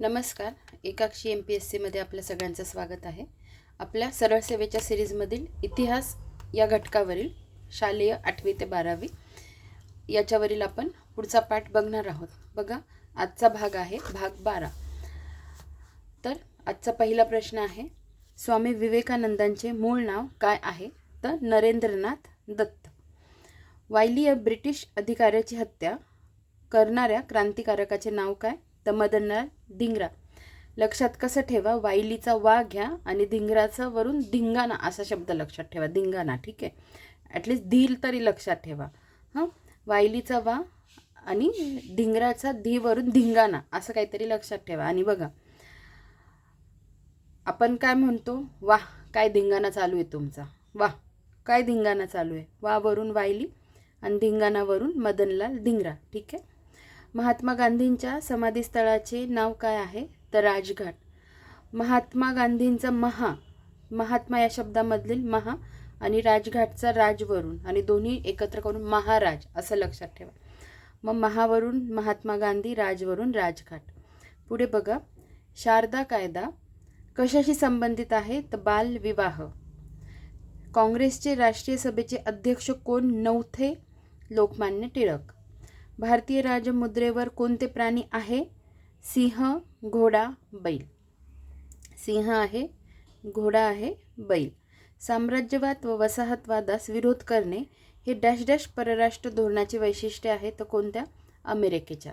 नमस्कार. एकाक्षी M P S सीमध्ये आपल्या सगळ्यांचं स्वागत आहे. आपल्या सरळ सेवेच्या सिरीजमधील इतिहास या घटकावरील शालेय आठवी ते बारावी याच्यावरील आपण पुढचा पाठ बघणार आहोत. बघा आजचा भाग आहे भाग बारा. तर आजचा पहिला प्रश्न आहे स्वामी विवेकानंदांचे मूळ नाव काय आहे? तर नरेंद्रनाथ दत्त. वायली या ब्रिटिश अधिकाऱ्याची हत्या करणाऱ्या क्रांतिकारकाचे नाव काय? तर मदनलाल धिंगरा. लक्षात कसं ठेवा? वायलीचा वा घ्या आणि धिंगराचा वरून धिंगाणा असा शब्द लक्षात ठेवा. धिंगाणा ठीक आहे? ॲटलिस्ट धील तरी लक्षात ठेवा. हां? वाईलीचा वा आणि धिंगराचा धी वरून धिंगाणा असं काहीतरी लक्षात ठेवा. आणि बघा आपण काय म्हणतो? वा काय धिंगाणा चालू आहे तुमचा. वा काय धिंगाणा चालू आहे. वा वरून वायली आणि धिंगाणावरून मदनलाल धिंगरा. ठीक आहे? महात्मा गांधींच्या समाधीस्थळाचे नाव काय आहे? तर राजघाट. महात्मा गांधींचा महा महात्मा या शब्दामधील महा आणि राजघाटचा राजवरून आणि दोन्ही एकत्र करून महाराज असं लक्षात ठेवा. मग महावरून महात्मा गांधी राजवरून राजघाट. पुढे बघा. शारदा कायदा कशाशी संबंधित आहे? तर बालविवाह काँग्रेसचे राष्ट्रीय सभेचे अध्यक्ष कोण? नव्हते लोकमान्य टिळक. भारतीय राजमुद्रेवर कोणते प्राणी आहे? सिंह घोडा बैल. सिंह आहे घोडा आहे बैल. साम्राज्यवाद व वसाहतवादास विरोध करणे हे डॅश डॅश परराष्ट्र धोरणाचे वैशिष्ट्य आहे तर कोणत्या? अमेरिकेच्या.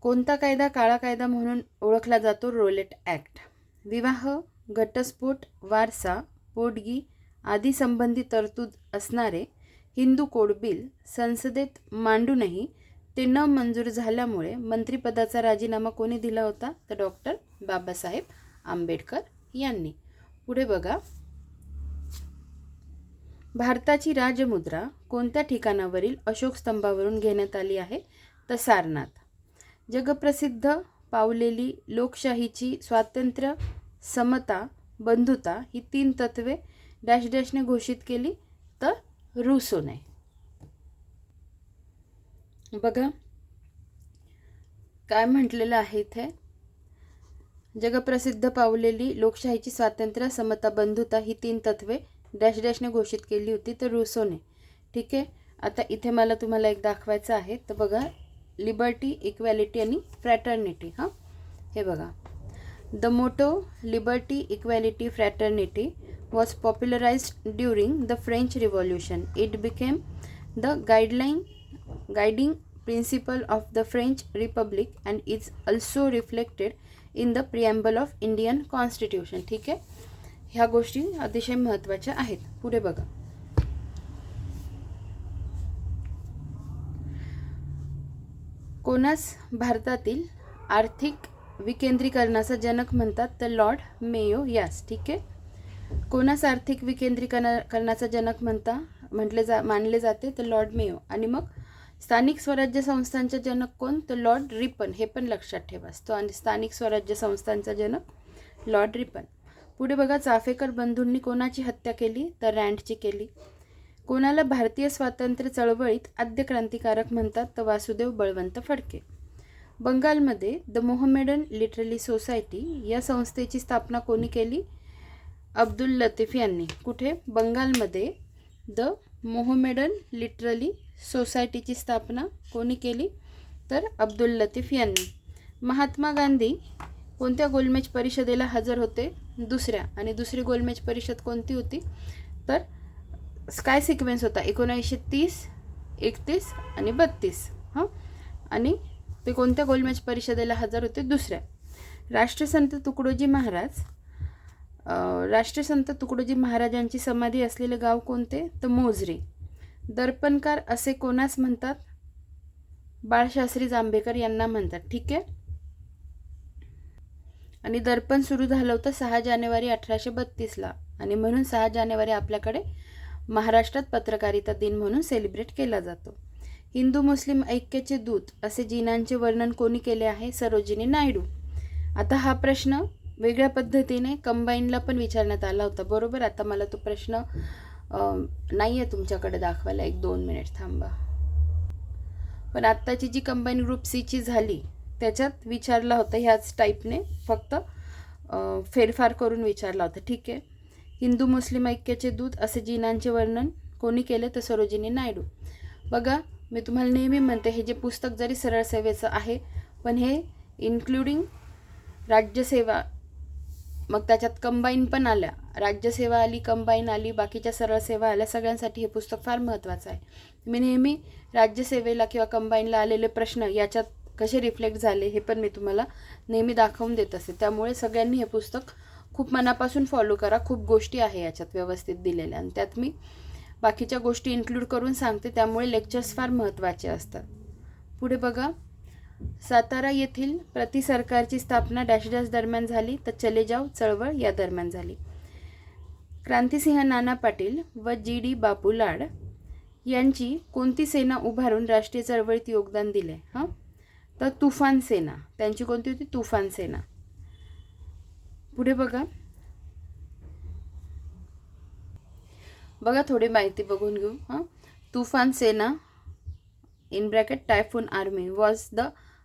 कोणता कायदा काळा कायदा म्हणून ओळखला जातो? Rowlatt act. विवाह घटस्फोट वारसा पोटगी आदी संबंधी तरतूद असणारे हिंदू कोड बिल संसदेत मांडूनही ते न मंजूर झाल्यामुळे मंत्रिपदाचा राजीनामा कोणी दिला होता? तर डॉक्टर बाबासाहेब आंबेडकर यांनी. पुढे बघा. भारताची राजमुद्रा कोणत्या ठिकाणावरील अशोक स्तंभावरून घेण्यात आली आहे? तर सारनाथ. जगप्रसिद्ध पावलेली लोकशाहीची स्वातंत्र्य समता बंधुता ही तीन तत्वे डॅश डॅशने घोषित केली. तर रुसोने बघा काय म्हटलेलं आहे इथे? जगप्रसिद्ध पावलेली लोकशाहीची स्वातंत्र्य समता बंधुता ही तीन तत्वे डॅश डॅशने घोषित केली होती तर रुसोने ठीक आहे? आता इथे मला तुम्हाला एक दाखवायचं आहे. तर बघा लिबर्टी इक्वॅलिटी आणि फ्रॅटर्निटी. हां? हे बघा. The motto liberty equality fraternity. Was popularized during the French Revolution. It became the guideline guiding principle of the French Republic and is also reflected in the preamble of Indian Constitution. ठीक आहे ह्या गोष्टी अतिशय महत्त्वाच्या आहेत पुढे बघा कोणास भारतातील आर्थिक विकेंद्रीकरणाचा जनक म्हणतात तर लॉर्ड मेयो यास ठीक आहे कोणास आर्थिक विकेंद्रीकरण करण्याचा जनक म्हणता म्हटले जा मानले जाते तर लॉर्ड मेयो. आणि मग स्थानिक स्वराज्य संस्थांचा जनक कोण? तर लॉर्ड रिपन. हे पण लक्षात ठेवा. तो आणि स्थानिक स्वराज्य संस्थांचा जनक लॉर्ड रिपन. पुढे बघा चाफेकर बंधूंनी कोणाची हत्या केली? तर रँडची केली. कोणाला भारतीय स्वातंत्र्य चळवळीत आद्य क्रांतिकारक म्हणतात? तर वासुदेव बळवंत फडके. बंगालमध्ये द मोहमेडन लिटरली सोसायटी या संस्थेची स्थापना कोणी केली? अब्दुल लतीफ यांनी. कुठे? बंगालमध्ये. द मोहमेडन लिटरली सोसायटीची स्थापना कोणी केली? तर अब्दुल लतीफ यांनी. महात्मा गांधी कोणत्या गोलमेज परिषदेला हजर होते? दुसऱ्या. आणि दुसरी गोलमेज परिषद कोणती होती? तर काय सिक्वेन्स होता. एकोणीसशे तीस एकतीस आणि बत्तीस. हां? आणि ते कोणत्या गोलमेज परिषदेला हजर होते? दुसऱ्या. राष्ट्रसंत तुकडोजी महाराज राष्ट्रसंत तुकडोजी महाराजांची समाधी असलेले गाव कोणते? तर मोजरी. दर्पणकार असे कोणास म्हणतात? बाळशास्त्री जांभेकर यांना म्हणतात. ठीक आहे? आणि दर्पण सुरू झालं होतं सहा जानेवारी अठराशे बत्तीसला. आणि म्हणून सहा जानेवारी आपल्याकडे महाराष्ट्रात पत्रकारिता दिन म्हणून सेलिब्रेट केला जातो. हिंदू मुस्लिम ऐक्याचे दूत असे जीनांचे वर्णन कोणी केले आहे? सरोजिनी नायडू. आता हा प्रश्न वेगळ्या पद्धतीने कंबाईनला पण विचारण्यात आला होता. बरोबर? आता मला तो प्रश्न नाही आहे तुमच्याकडे दाखवायला. एक दोन मिनिट थांबा. पण आत्ताची जी कंबाईन ग्रुप सीची झाली त्याच्यात विचारला होता ह्याच टाईपने फक्त फेरफार करून विचारला होता. ठीक? आहे हिंदू मुस्लिम ऐक्याचे दूत असे जीनांचे वर्णन कोणी केले तर सरोजिनी नायडू. बघा मी तुम्हाला नेहमी म्हणते हे जे पुस्तक जरी सरळ सेवेचं आहे पण हे इन्क्लुडिंग राज्यसेवा मग त्याच्यात कंबाईन पण आल्या. राज्यसेवा आली कंबाईन आली बाकीच्या सरळ सेवा आल्या. सगळ्यांसाठी हे पुस्तक फार महत्त्वाचं आहे. मी नेहमी राज्यसेवेला किंवा कंबाईनला आलेले प्रश्न याच्यात कसे रिफ्लेक्ट झाले हे पण मी तुम्हाला नेहमी दाखवून देत असते त्यामुळे सगळ्यांनी हे पुस्तक खूप मनापासून फॉलो करा. खूप गोष्टी आहे याच्यात व्यवस्थित दिलेल्या. आणि त्यात मी बाकीच्या गोष्टी इन्क्लूड करून सांगते. त्यामुळे लेक्चर्स फार महत्त्वाचे असतात. पुढे बघा. सातारा येथील प्रति सरकारची स्थापना डॅश डॅश दरम्यान झाली तर चले जाव चळवळ या दरम्यान झाली. क्रांतिसिंह नाना पाटील व जी डी बापू लाड यांची कोणती सेना उभारून राष्ट्रीय चळवळीत योगदान दिले हां? तर तुफान सेना. त्यांची कोणती होती? तुफान सेना. पुढे बघा. बघा थोडी माहिती बघून घेऊ हां? Toofan Sena in bracket typhoon army was the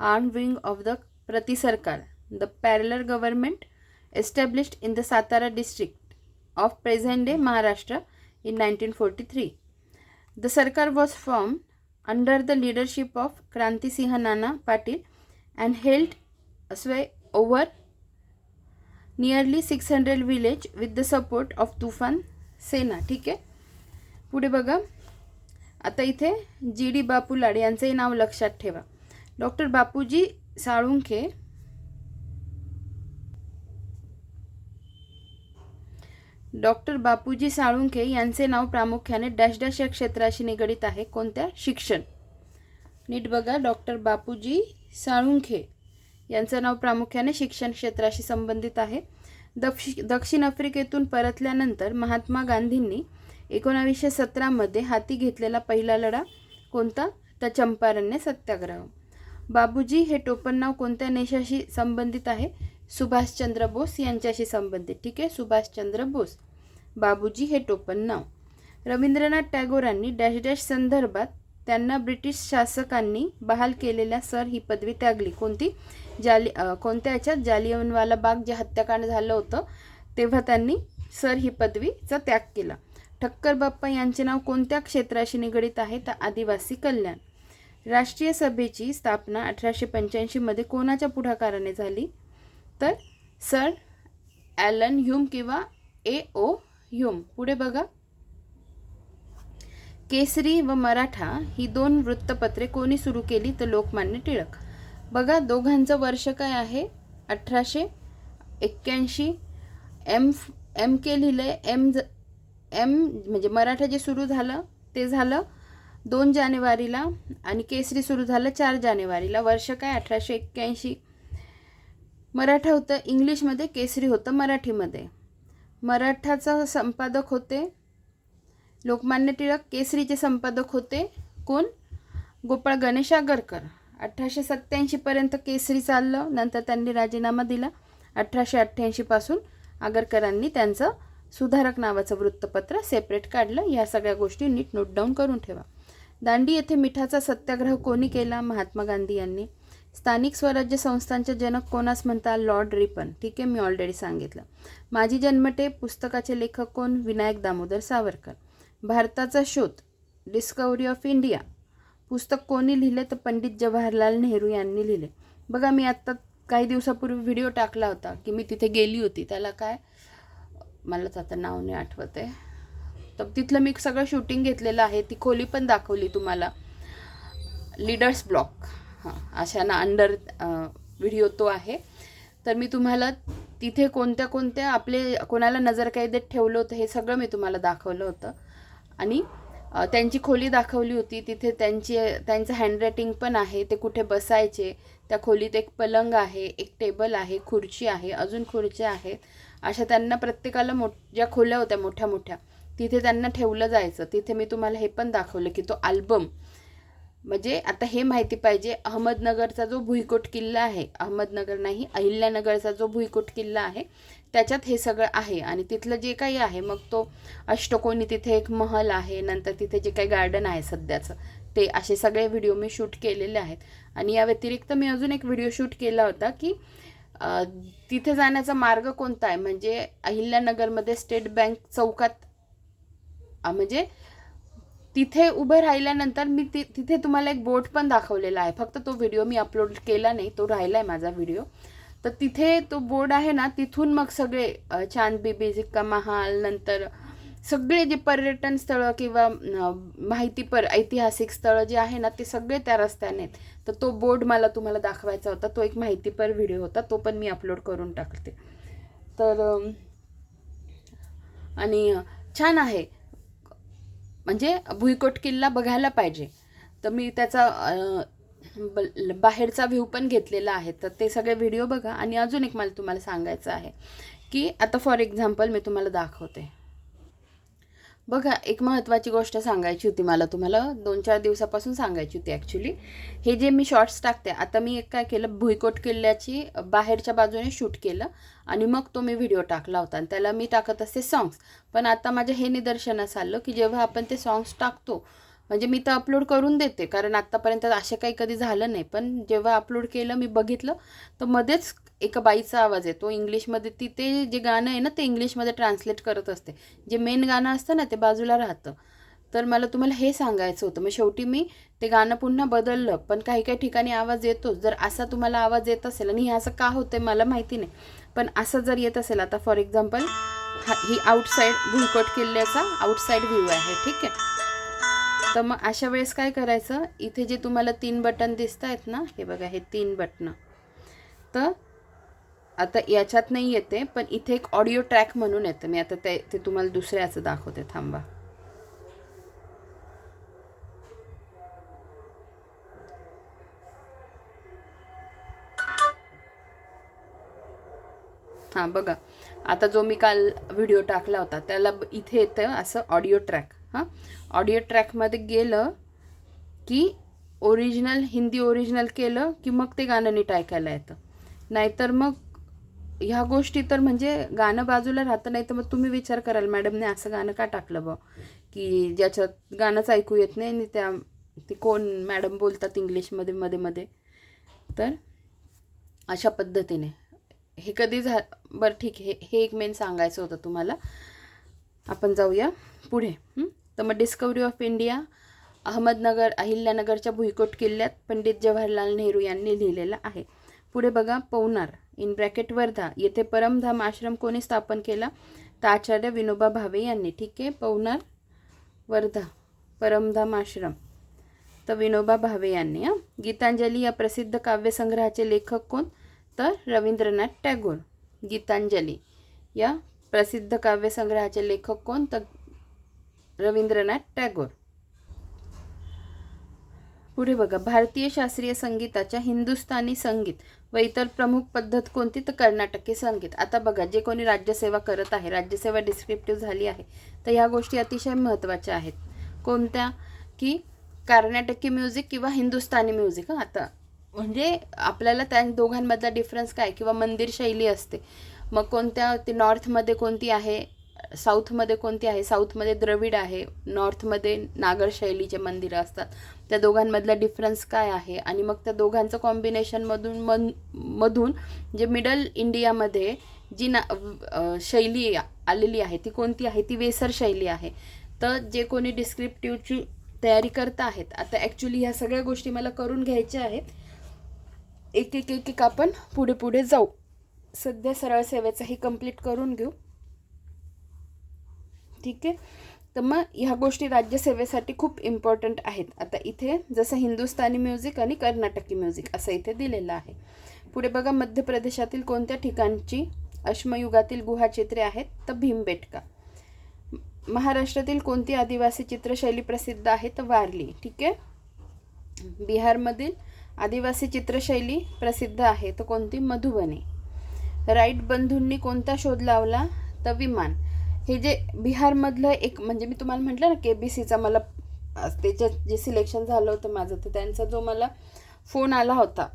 arm wing of the Prati Sarkar the parallel government established in the Satara district of present day Maharashtra in nineteen forty three the Sarkar was form under the leadership of Krantisinh Nana Patil and held sway over nearly six hundred village with the support of Toofan Sena ठीक आहे? पुढे बघा. आता इथे G D बापू लाड यांचंही नाव लक्षात ठेवा. डॉक्टर बापूजी साळुंखे. डॉक्टर बापूजी साळुंखे यांचे नाव प्रामुख्याने डॅश डॅश या क्षेत्राशी निगडित आहे. कोणत्या? शिक्षण. नीट बघा डॉक्टर बापूजी साळुंखे यांचं नाव प्रामुख्याने शिक्षण क्षेत्राशी संबंधित आहे. दक्षि दक्षिण आफ्रिकेतून परतल्यानंतर महात्मा गांधींनी एकोणावीसशे सतरामध्ये हाती घेतलेला पहिला लढा कोणता? तर चंपारण्य सत्याग्रह. बाबूजी हे टोपण नाव कोणत्या नेशाशी संबंधित आहे? सुभाषचंद्र बोस यांच्याशी संबंधित. ठीक आहे? सुभाषचंद्र बोस. बाबूजी हे टोपणनाव रवींद्रनाथ टागोरांनी डॅश डॅश संदर्भात त्यांना ब्रिटिश शासकांनी बहाल केलेल्या सर ही पदवी त्यागली. कोणती? जाली कोणत्या याच्यात? जालियनवाला बाग जे हत्याकांड झालं होतं तेव्हा त्यांनी सर ही पदवीचा त्याग केला. ठक्कर बाप्पा यांचे नाव कोणत्या क्षेत्राशी निगडीत आहे? तर आदिवासी कल्याण. राष्ट्रीय सभेची स्थापना अठराशे पंच्याऐंशीमध्ये कोणाच्या पुढाकाराने झाली? तर सर ॲलन ह्यूम किंवा ए ओ ह्यूम. पुढे बघा. केसरी व मराठा ही दोन वृत्तपत्रे कोणी सुरू केली तर लोकमान्य टिळक? बघा दोघांचं वर्ष काय आहे? अठराशे एक्क्याऐंशी. एम एम के लिहिलं आहे एम ज एम म्हणजे मराठा जे सुरू झालं ते झालं दोन जानेवारीला आणि केसरी सुरू झालं चार जानेवारीला. वर्ष काय? अठराशे एक्क्याऐंशी. मराठा होतं इंग्लिशमध्ये केसरी होतं मराठीमध्ये. मराठाचा संपादक होते लोकमान्य टिळक केसरीचे संपादक होते कोण? गोपाळ गणेश आगरकर अठराशे सत्त्याऐंशीपर्यंत केसरी चाललं नंतर त्यांनी राजीनामा दिला. अठराशे अठ्ठ्याऐंशीपासून आगरकरांनी त्यांचं सुधारक नावाचं वृत्तपत्र सेपरेट काढलं. या सगळ्या गोष्टी नीट नोट डाऊन करून ठेवा. दांडी येथे मिठाचा सत्याग्रह कोणी केला? महात्मा गांधी यांनी. स्थानिक स्वराज्य संस्थांचे जनक कोणास म्हणता? Lord Ripon. ठीक आहे मी ऑलरेडी सांगितलं. माझी जन्मटे पुस्तकाचे लेखक कोण? विनायक दामोदर सावरकर. भारताचा शोध डिस्कवरी ऑफ इंडिया पुस्तक कोणी लिहिले? तर पंडित जवाहरलाल नेहरू यांनी लिहिले. बघा मी आत्ता काही दिवसापूर्वी व्हिडिओ टाकला होता की मी तिथे गेली होती. त्याला काय? मलाच आता नाव नाही आठवत आहे. तर तिथलं मी सगळं शूटिंग घेतलेलं आहे. ती खोली पण दाखवली तुम्हाला. लीडर्स ब्लॉक हां अशा ना अंडर व्हिडिओ तो आहे. तर मी तुम्हाला तिथे कोणत्या कोणत्या आपले कोणाला नजर कैदेत ठेवलं होतं हे सगळं मी तुम्हाला दाखवलं होतं. आणि त्यांची खोली दाखवली होती. तिथे त्यांची त्यांचं हँडरायटिंग पण आहे. ते कुठे बसायचे त्या खोलीत एक पलंग आहे एक टेबल आहे खुर्ची आहे अजून खुर्च्या आहेत. अशा त्यांना प्रत्येकाला मोठ ज्या खोल्या होत्या मोठ्या मोठ्या. तिथे त्यांना ठेवलं जायचं. तिथे मी तुम्हाला हे पण दाखवलं की तो आल्बम म्हणजे आता हे माहिती पाहिजे अहमदनगरचा जो भुईकोट किल्ला आहे अहमदनगर नाही अहिल्यानगरचा जो भुईकोट किल्ला आहे त्याच्यात हे सगळं आहे. आणि तिथलं जे काही आहे मग तो अष्टकोनी तिथे एक महल आहे नंतर तिथे जे काही गार्डन आहे सध्याचं ते असे सगळे व्हिडिओ मी शूट केलेले आहेत. आणि या व्यतिरिक्त मी अजून एक व्हिडिओ शूट केला होता की तिथे जाण्याचा मार्ग कोणता आहे? म्हणजे अहिल्यानगरमध्ये स्टेट बँक चौकात म्हणजे तिथे उभं राहिल्यानंतर मी ति तिथे तुम्हाला एक बोट पण दाखवलेला आहे. फक्त तो व्हिडिओ मी अपलोड केला नाही तो राहिला आहे माझा व्हिडिओ. तर तिथे तो बोर्ड आहे ना तिथून मग सगळे चांद बीबी झिक्का महाल नंतर सगळे जे पर्यटन स्थळं किंवा माहितीपर ऐतिहासिक स्थळं जे आहे ना ते सगळे त्या रस्त्याने आहेत. तर तो बोर्ड मला तुम्हाला दाखवायचा होता. तो एक माहितीपर व्हिडिओ होता. तो पण मी अपलोड करून टाकते. तर आणि छान आहे. म्हणजे भुईकोट किल्ला बघायला पाहिजे. तर मी त्याचा बाहेरचा व्ह्यू पण घेतलेला आहे. तर ते सगळे व्हिडिओ बघा. आणि अजून एक मला तुम्हाला सांगायचं आहे की आता फॉर एक्झाम्पल मी तुम्हाला दाखवते. बघा एक महत्त्वाची गोष्ट सांगायची होती मला तुम्हाला दोन चार दिवसापासून सांगायची होती ॲक्च्युली हे जे मी शॉर्ट्स टाकते आता मी एक काय केलं भुईकोट किल्ल्याची बाहेरच्या बाजूने शूट केलं आणि मग तो मी व्हिडिओ टाकला होता आणि त्याला मी टाकत असते सॉंग्स पण आता माझ्या हे निदर्शनास आलं की जेव्हा आपण ते सॉंग्स टाकतो म्हणजे मी तर अपलोड करून देते कारण आत्तापर्यंत असे काही कधी झालं नाही. पण जेव्हा अपलोड केलं मी बघितलं तर मध्येच एका बाईचा आवाज येतो इंग्लिशमध्ये ती ते जे गाणं आहे ना ते इंग्लिशमध्ये ट्रान्सलेट करत असते. जे मेन गाणं असतं ना ते बाजूला राहतं. तर मला तुम्हाला हे सांगायचं होतं. मग शेवटी मी ते गाणं पुन्हा बदललं पण काही काही ठिकाणी आवाज येतोच जर असा तुम्हाला आवाज येत असेल आणि हे असं का होतं मला माहिती नाही पण असं जर येत असेल आता फॉर एक्झाम्पल हा ही आउटसाईड भुईकोट किल्ल्याचा आउटसाईड व्ह्यू आहे ठीक आहे? तर मग अशा वेळेस काय करायचं? इथे जे तुम्हाला तीन बटन दिसत आहेत ना हे बघा हे तीन बटनं तर आता याच्यात नाही येते पण इथे एक ऑडिओ ट्रॅक म्हणून येतं. मी आता ते ते तुम्हाला दुसऱ्याचं दाखवते. थांबा. हां बघा. आता जो मी काल व्हिडिओ टाकला होता त्याला इथे येतं असं ऑडिओ ट्रॅक हां? ऑडिओ ट्रॅकमध्ये गेलं की ओरिजिनल हिंदी ओरिजिनल केलं की मग ते गाणं नीट ऐकायला येतं. नाहीतर मग ह्या गोष्टी तर म्हणजे गाणं बाजूला राहतं नाही तर मग तुम्ही विचार कराल मॅडमने असं गाणं का टाकलं बा? की ज्याच्यात गाणंच ऐकू येत नाही आणि त्या ते कोण मॅडम बोलतात इंग्लिशमध्ये मध्ये मध्ये. तर अशा पद्धतीने. हे कधी झा बरं ठीक आहे हे- हे एक मेन सांगायचं होतं तुम्हाला. आपण जाऊया पुढे. तर मग डिस्कवरी ऑफ इंडिया अहमदनगर अहिल्यानगरच्या भुईकोट किल्ल्यात पंडित जवाहरलाल नेहरू यांनी लिहिलेलं आहे. पुढे बघा पवनार. इन ब्रॅकेट वर्धा येथे परमधाम आश्रम कोणी स्थापन केला? तर आचार्य विनोबा भावे यांनी. ठीक आहे पवनार वर्धा परमधाम आश्रम. तर विनोबा भावे यांनी हां. गीतांजली या प्रसिद्ध काव्यसंग्रहाचे लेखक कोण? तर रवींद्रनाथ टॅगोर. गीतांजली या प्रसिद्ध काव्यसंग्रहाचे लेखक कोण? तर रवींद्रनाथ टॅगोर. पुढे बघा. भारतीय शास्त्रीय संगीताच्या हिंदुस्थानी संगीत व इतर प्रमुख पद्धत कोणती? तर कर्नाटकी संगीत. आता बघा जे कोणी राज्यसेवा करत आहे राज्यसेवा डिस्क्रिप्टिव्ह झाली आहे तर ह्या गोष्टी अतिशय महत्त्वाच्या आहेत. कोणत्या? की कर्नाटकी म्युझिक किंवा हिंदुस्थानी म्युझिक आता म्हणजे आपल्याला त्या दोघांमधला डिफरन्स काय? किंवा मंदिर शैली असते. मग कोणत्या? ते नॉर्थमध्ये कोणती आहे? साऊथमध्ये कोणती आहे? साऊथमध्ये द्रविड आहे. नॉर्थमध्ये नागर शैलीचे मंदिरं असतात. त्या दोघांमधला डिफरन्स काय आहे? आणि मग त्या दोघांचं कॉम्बिनेशनमधून मन मधून जे मिडल इंडियामध्ये जी ना शैली आलेली आहे ती कोणती आहे? ती वेसर शैली आहे. तर जे कोणी डिस्क्रिप्टिव्हची तयारी करत आहेत आता ॲक्च्युली ह्या सगळ्या गोष्टी मला करून घ्यायच्या आहेत. एक एक एक एक आपण पुढे पुढे जाऊ. सध्या सरळ सेवेचंही कंप्लीट करून घेऊ. ठीक आहे? तर मग ह्या गोष्टी राज्यसेवेसाठी खूप इम्पॉर्टंट आहेत. आता इथे जसं हिंदुस्थानी म्युझिक आणि कर्नाटकी म्युझिक असं इथे दिलेलं आहे. पुढे बघा मध्य प्रदेशातील कोणत्या ठिकाणची अश्मयुगातील गुहाचित्रे आहेत? तर भीमबेटका. महाराष्ट्रातील कोणती आदिवासी चित्रशैली प्रसिद्ध आहे? तर वारली. ठीक आहे? बिहारमधील आदिवासी चित्रशैली प्रसिद्ध आहे. तर कोणती? मधुबनी. राईट बंधूंनी कोणता शोध लावला? तर विमान. हे जे बिहारमधलं एक म्हणजे मी तुम्हाला म्हटलं ना के बी सीचा मला त्याच्यात जे सिलेक्शन झालं होतं माझं तर त्यांचा जो मला फोन आला होता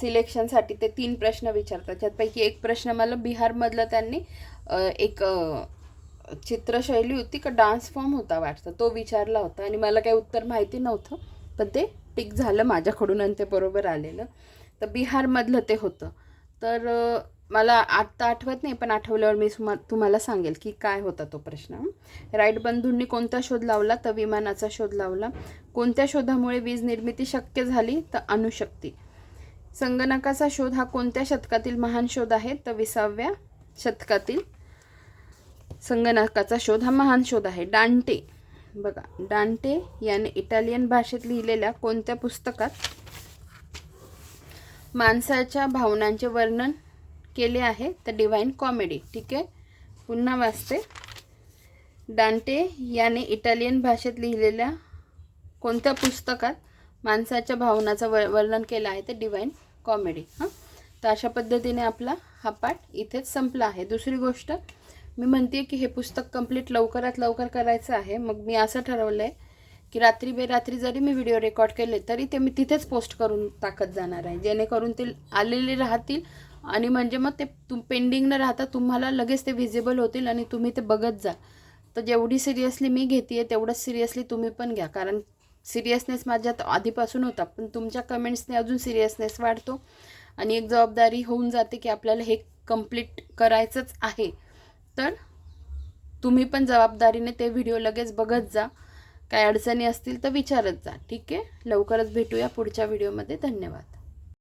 सिलेक्शनसाठी ते तीन प्रश्न विचारतात. त्यापैकी एक प्रश्न मला बिहारमधलं त्यांनी एक चित्रशैली होती का डान्स फॉर्म होता वाटतं तो विचारला होता. आणि मला काही उत्तर माहिती नव्हतं पण ते टिक झालं माझ्याकडून आणि ते बरोबर आलेलं. तर बिहारमधलं ते होतं. तर मला आत्ता आठवत नाही पण आठवल्यावर मी सुमा तुम्हाला सांगेल की काय होता तो प्रश्न. राईट बंधूंनी कोणता शोध लावला तर विमानाचा शोध लावला. कोणत्या शोधामुळे वीज निर्मिती शक्य झाली तर अणुशक्ती. संगणकाचा शोध हा कोणत्या शतकातील महान शोध आहे तर विसाव्या शतकातील संगणकाचा शोध हा महान शोध आहे. डांटे. बघा डांटे याने इटालियन भाषेत लिहिलेल्या कोणत्या पुस्तकात माणसाच्या भावनांचे वर्णन केले आहे तर डिवाइन कॉमेडी ठीक आहे? पुन्हा वाचते. डांटे याने इटालियन भाषेत लिहिलेल्या कोणत्या पुस्तकात माणसाच्या भावनाचं व वर्णन केलं आहे ते डिवाइन कॉमेडी हां? तर अशा पद्धतीने आपला हा पाठ इथेच संपला आहे. दुसरी गोष्ट मी म्हणते की हे पुस्तक कंप्लीट लवकरात लवकर करायचं आहे. मग मी असं ठरवलं आहे की रात्री बेरात्री जरी मी व्हिडिओ रेकॉर्ड केले तरी ते मी तिथेच पोस्ट करून टाकत जाणार आहे. जेणेकरून ते आलेले राहतील आणि म्हणजे मग ते तुम पेंडिंग न राहता तुम्हाला लगेच ते व्हिजिबल होतील आणि तुम्ही ते बघत जा. तर जेवढी सिरियसली मी घेते तेवढंच सिरियसली तुम्ही पण घ्या. कारण सिरियसनेस माझ्यात आधीपासून होता पण तुमच्या कमेंट्सने अजून सिरियसनेस वाढतो. आणि एक जबाबदारी होऊन जाते की आपल्याला हे कंप्लीट करायचंच आहे. तर तुम्ही पण जबाबदारीने ते व्हिडिओ लगेच बघत जा. काय अडचणी असतील तर विचारत जा. ठीक आहे? लवकरच भेटूया पुढच्या व्हिडिओमध्ये धन्यवाद.